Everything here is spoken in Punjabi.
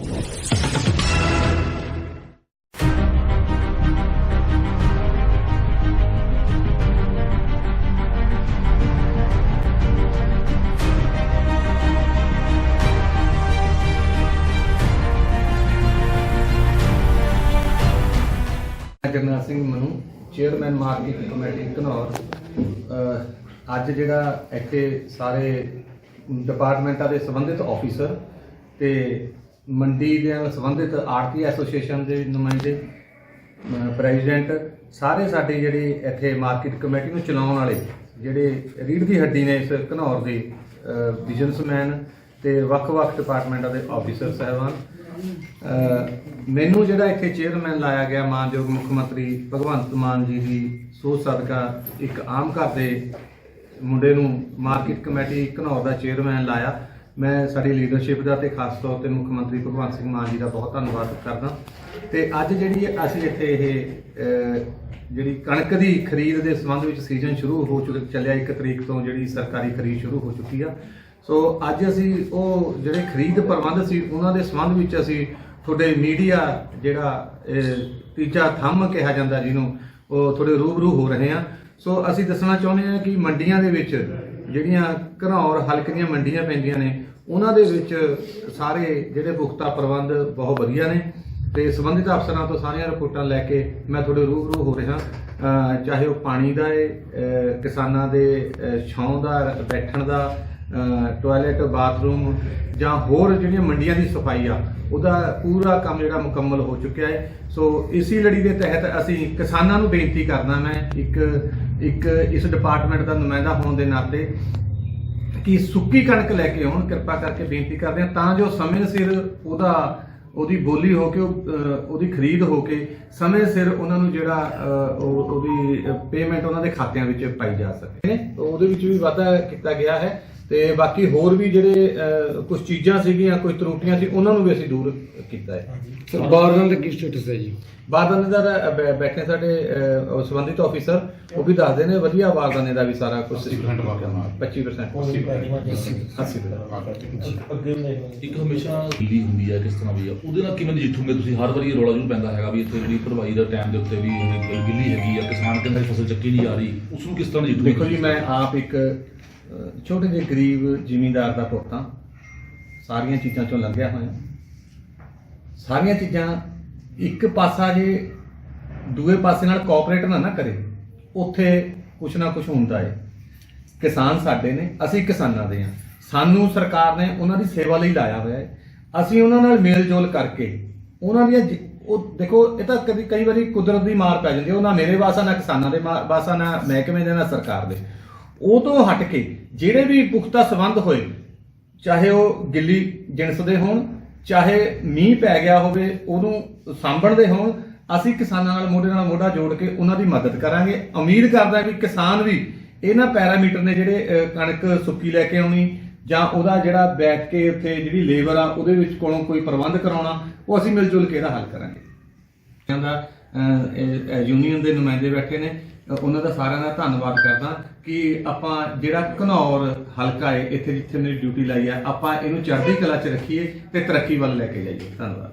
ਮੈਂ Jarnail Singh Manu chairman market committee Ghanaur ਅੱਜ ਜਿਹੜਾ ਇੱਥੇ ਸਾਰੇ ਡਿਪਾਰਟਮੈਂਟਾਂ ਦੇ ਸੰਬੰਧਿਤ ਆਫੀਸਰ ਤੇ ਮੰਡੀ ਦੇ ਨਾਲ ਸੰਬੰਧਿਤ ਆੜਤੀ ਐਸੋਸੀਏਸ਼ਨ ਦੇ ਨੁਮਾਇੰਦੇ ਪ੍ਰੈਜ਼ੀਡੈਂਟ ਸਾਰੇ ਸਾਡੇ ਜਿਹੜੇ ਇੱਥੇ ਮਾਰਕੀਟ ਕਮੇਟੀ ਨੂੰ ਚਲਾਉਣ ਵਾਲੇ ਜਿਹੜੇ ਰੀੜ ਦੀ ਹੱਡੀ ਨੇ ਇਸ ਘਨੌਰ ਦੇ ਬਿਜ਼ਨਸਮੈਨ ਤੇ ਵੱਖ-ਵੱਖ ਡਿਪਾਰਟਮੈਂਟਾਂ ਦੇ ਆਫੀਸਰ ਸਾਹਿਬਾਨ, ਅਹ, ਮੈਨੂੰ ਜਿਹੜਾ ਇੱਥੇ ਚੇਅਰਮੈਨ ਲਾਇਆ ਗਿਆ ਮਾਨਯੋਗ ਮੁੱਖ ਮੰਤਰੀ ਭਗਵੰਤ ਮਾਨ ਜੀ ਦੀ ਸੋਚ ਸਦਕਾ ਇੱਕ ਆਮ ਘਰ ਦੇ ਮੁੰਡੇ ਨੂੰ ਮਾਰਕੀਟ ਕਮੇਟੀ ਘਨੌਰ ਦਾ ਚੇਅਰਮੈਨ ਲਾਇਆ। ਮੈਂ ਸਾਡੀ ਲੀਡਰਸ਼ਿਪ ਦਾ ਤੇ ਖਾਸ ਤੌਰ ਤੇ ਮੁੱਖ ਮੰਤਰੀ ਭਗਵੰਤ ਸਿੰਘ ਮਾਨ ਜੀ ਦਾ ਬਹੁਤ ਧੰਨਵਾਦ ਕਰਦਾ। ਤੇ ਅੱਜ ਜਿਹੜੀ ਅਸੀਂ ਇੱਥੇ ਇਹ ਜਿਹੜੀ ਕਣਕ ਦੀ ਖਰੀਦ ਦੇ ਸੰਬੰਧ ਵਿੱਚ ਸੀਜ਼ਨ ਸ਼ੁਰੂ ਹੋ ਚੁੱਕਿਆ ਚੱਲਿਆ 1 ਤਰੀਕ ਤੋਂ ਜਿਹੜੀ ਸਰਕਾਰੀ ਖਰੀਦ ਸ਼ੁਰੂ ਹੋ ਚੁੱਕੀ ਆ। ਸੋ ਅੱਜ ਅਸੀਂ ਉਹ ਜਿਹੜੇ ਖਰੀਦ ਪ੍ਰਬੰਧ ਸੀ, ਉਹਨਾਂ ਦੇ ਸੰਬੰਧ ਵਿੱਚ ਅਸੀਂ ਤੁਹਾਡੇ ਮੀਡੀਆ ਜਿਹੜਾ ਤੀਜਾ ਥੰਮ ਕਿਹਾ ਜਾਂਦਾ ਜਿਹਨੂੰ, ਉਹ ਤੁਹਾਡੇ ਰੂਬਰੂ ਹੋ ਰਹੇ ਆ। ਸੋ ਅਸੀਂ ਦੱਸਣਾ ਚਾਹੁੰਦੇ ਹਾਂ ਕਿ ਮੰਡੀਆਂ ਦੇ ਵਿੱਚ ਜਿਹੜੀਆਂ ਘਨੌਰ ਹਲਕੇ ਦੀਆਂ ਮੰਡੀਆਂ ਪੈਂਦੀਆਂ ਨੇ, ਉਹਨਾਂ ਦੇ ਵਿੱਚ ਸਾਰੇ ਜਿਹੜੇ ਪੁਖਤਾ ਪ੍ਰਬੰਧ ਬਹੁਤ ਵਧੀਆ ਨੇ ਤੇ ਸੰਬੰਧਿਤ ਅਫਸਰਾਂ ਤੋਂ ਸਾਰੀਆਂ ਰਿਪੋਰਟਾਂ ਲੈ ਕੇ ਮੈਂ ਤੁਹਾਡੇ ਰੂਬਰੂ ਹੋ ਰਿਹਾ। ਚਾਹੇ ਉਹ ਪਾਣੀ ਦਾ ਹੈ ਕਿਸਾਨਾਂ ਦੇ ਛਾਂ ਦਾ, ਬੈਠਣ ਦਾ ਟਾਇਲਟ ਬਾਥਰੂਮ ਜਾਂ ਹੋਰ ਜਿਹੜੀਆਂ ਮੰਡੀਆਂ ਦੀ ਸਫ਼ਾਈ ਆ, ਉਹਦਾ ਪੂਰਾ ਕੰਮ ਜਿਹੜਾ ਮੁਕੰਮਲ ਹੋ ਚੁੱਕਿਆ ਹੈ ਸੋ ਇਸੀ ਲੜੀ ਦੇ ਤਹਿਤ ਅਸੀਂ ਕਿਸਾਨਾਂ ਨੂੰ ਬੇਨਤੀ ਕਰਦਾ ਮੈਂ ਇੱਕ ਇੱਕ ਇਸ ਡਿਪਾਰਟਮੈਂਟ ਦਾ ਨੁਮਾਇੰਦਾ ਹੋਣ ਦੇ ਨਾਤੇ ਕਿ ਸੁੱਕੀ ਕਣਕ ਲੈ ਕੇ ਆਉਣ ਕਿਰਪਾ ਕਰਕੇ ਬੇਨਤੀ ਕਰਦੇ ਹਾਂ ਤਾਂ ਜੋ ਸਮੇਂ ਸਿਰ ਉਹਦਾ ਉਹਦੀ ਬੋਲੀ ਹੋ ਕੇ ਉਹ, ਉਹਦੀ ਖਰੀਦ ਹੋ ਕੇ ਸਮੇਂ ਸਿਰ ਉਹਨਾਂ ਨੂੰ ਜਿਹੜਾ ਅਹ, ਉਹਦੀ ਪੇਮੈਂਟ ਉਹਨਾਂ ਦੇ ਖਾਤਿਆਂ ਵਿੱਚ ਪਾਈ ਜਾ ਸਕੇ। ਉਹਦੇ ਵਿੱਚ ਵੀ ਵਾਧਾ ਕੀਤਾ ਗਿਆ ਹੈ। ਤੇ ਬਾਕੀ ਹੋਰ ਵੀ ਜਿਹੜੇ ਕੁਝ ਚੀਜ਼ਾਂ ਸੀਗੀਆਂ ਕੋਈ ਤਰੁੱਟੀਆਂ ਸੀ ਉਹਨਾਂ ਨੂੰ ਵੀ ਅਸੀਂ ਦੂਰ ਕੀਤਾ ਹੈ। ਸਰ ਬਾਰਦਾਂ ਦਾ ਕੀ ਸਟੇਟਸ ਹੈ ਜੀ? ਬਾਰਦਾਨੇ ਦਾ ਬੈਠੇ ਸਾਡੇ ਸੰਬੰਧਿਤ ਆਫੀਸਰ ਉਹ ਵੀ ਦੱਸਦੇ ਨੇ ਵਧੀਆ ਬਾਰਦਾਨੇ ਦਾ ਵੀ ਸਾਰਾ ਕੁਝ 80% ਬਾਰਦਾਨਾ। 25% 80% ਇੱਕ ਹਮੇਸ਼ਾ ਦਿੱਲੀ ਹੁੰਦੀ ਹੈ ਕਿਸ ਤਰ੍ਹਾਂ ਵੀ ਆ ਉਹਦੇ ਨਾਲ ਕਿਵੇਂ ਨਜਿੱਠੋਗੇ ਤੁਸੀਂ? ਹਰ ਵਾਰੀ ਇਹ ਰੌਲਾ ਜੂ ਪੈਂਦਾ ਹੈਗਾ ਵੀ ਇੱਥੇ ਜਿਹੜੀ ਭਰਵਾਈ ਦਾ ਟਾਈਮ ਦੇ ਉੱਤੇ ਵੀ ਗਿੱਲ- ਗਿੱਲੀ ਹੈਗੀ ਆ ਕਿਸਾਨ ਕਹਿੰਦਾ ਫਸਲ ਚੱਕੀ ਨਹੀਂ ਜਾ ਰਹੀ ਉਸ ਨੂੰ ਕਿਸ ਤਰ੍ਹਾਂ ਨਜਿੱਠੋਗੇ ਦੇਖੋ ਜੀ ਮੈਂ ਆਪ ਇੱਕ ਛੋਟੇ ਜਿਹੇ ਗਰੀਬ ਜ਼ਿਮੀਂਦਾਰ ਦਾ ਪੁੱਤ ਹਾਂ। ਸਾਰੀਆਂ ਚੀਜ਼ਾਂ ਚੋਂ ਲੰਘਿਆ ਹੋਇਆ। ਸਾਰੀਆਂ ਚੀਜ਼ਾਂ ਇੱਕ ਪਾਸਾ ਜੇ ਦੂਏ ਪਾਸੇ ਨਾਲ ਕੋਆਪਰੇਟ ਨਾ ਨਾ ਕਰੇ, ਉੱਥੇ ਕੁਛ ਨਾ ਕੁਛ ਹੁੰਦਾ ਹੈ ਕਿਸਾਨ ਸਾਡੇ ਨੇ, ਅਸੀਂ ਕਿਸਾਨਾਂ ਦੇ ਹਾਂ। ਸਾਨੂੰ ਸਰਕਾਰ ਨੇ ਉਹਨਾਂ ਦੀ ਸੇਵਾ ਲਈ ਲਾਇਆ ਹੋਇਆ ਹੈ ਅਸੀਂ ਉਹਨਾਂ ਨਾਲ ਮੇਲ ਜੋਲ ਕਰਕੇ ਉਹਨਾਂ ਦੀਆਂ ਉਹ ਦੇਖੋ, ਇਹ ਤਾਂ ਕਦੀ, ਕਈ ਵਾਰੀ ਕੁਦਰਤ ਦੀ ਮਾਰ ਪੈ ਜਾਂਦੀ ਹੈ ਉਹ ਨਾ ਮੇਰੇ ਵਾਸਾ, ਨਾ ਕਿਸਾਨਾਂ ਦੇ ਵਾਸਾ, ਨਾ ਮਹਿਕਮੇ ਦੇ, ਨਾ ਸਰਕਾਰ ਦੇ। ਉਹ ਤੋਂ ਹਟ ਕੇ ਜਿਹੜੇ ਵੀ ਪੁਖਤਾ ਸਬੰਧ ਹੋਏ, ਚਾਹੇ ਉਹ ਗਿੱਲੀ ਜਿਣਸ ਦੇ ਹੋਣ, ਚਾਹੇ ਮੀਂਹ ਪੈ ਗਿਆ ਹੋਵੇ, ਉਹਨੂੰ ਸਾਂਭਣ ਦੇ ਹੋਣ, ਅਸੀਂ ਕਿਸਾਨਾਂ ਨਾਲ ਮੋਢੇ ਨਾਲ ਮੋਢਾ ਜੋੜ ਕੇ ਉਹਨਾਂ ਦੀ ਮਦਦ ਕਰਾਂਗੇ। ਉਮੀਦ ਕਰਦਾ ਵੀ ਕਿਸਾਨ ਵੀ ਇਹਨਾਂ ਪੈਰਾਮੀਟਰ ਨੇ ਜਿਹੜੇ ਕਣਕ ਸੁੱਕੀ ਲੈ ਕੇ ਆਉਣੀ, ਜਾਂ ਉਹਦਾ ਜਿਹੜਾ ਬੈਠ ਕੇ ਉੱਥੇ ਜਿਹੜੀ ਲੇਬਰ ਆ, ਉਹਦੇ ਵਿੱਚ ਕੋਲੋਂ ਕੋਈ ਪ੍ਰਬੰਧ ਕਰਾਉਣਾ, ਉਹ ਅਸੀਂ ਮਿਲ ਜੁਲ ਕੇ ਇਹਦਾ ਹੱਲ ਕਰਾਂਗੇ। ਦਾ ਯੂਨੀਅਨ ਦੇ ਨੁਮਾਇੰਦੇ ਬੈਠੇ ਨੇ ਉਹਨਾਂ ਦਾ ਸਾਰਿਆਂ ਦਾ ਧੰਨਵਾਦ ਕਰਦਾ ਕਿ ਆਪਾਂ ਜਿਹੜਾ ਘਨੌਰ ਹਲਕਾ ਹੈ, ਇੱਥੇ ਜਿੱਥੇ ਮੇਰੀ ਡਿਊਟੀ ਲਾਈ ਆ, ਆਪਾਂ ਇਹਨੂੰ ਚੜ੍ਹਦੀ ਕਲਾ 'ਚ ਰੱਖੀਏ ਤੇ ਤਰੱਕੀ ਵੱਲ ਲੈ ਕੇ ਜਾਈਏ। ਧੰਨਵਾਦ।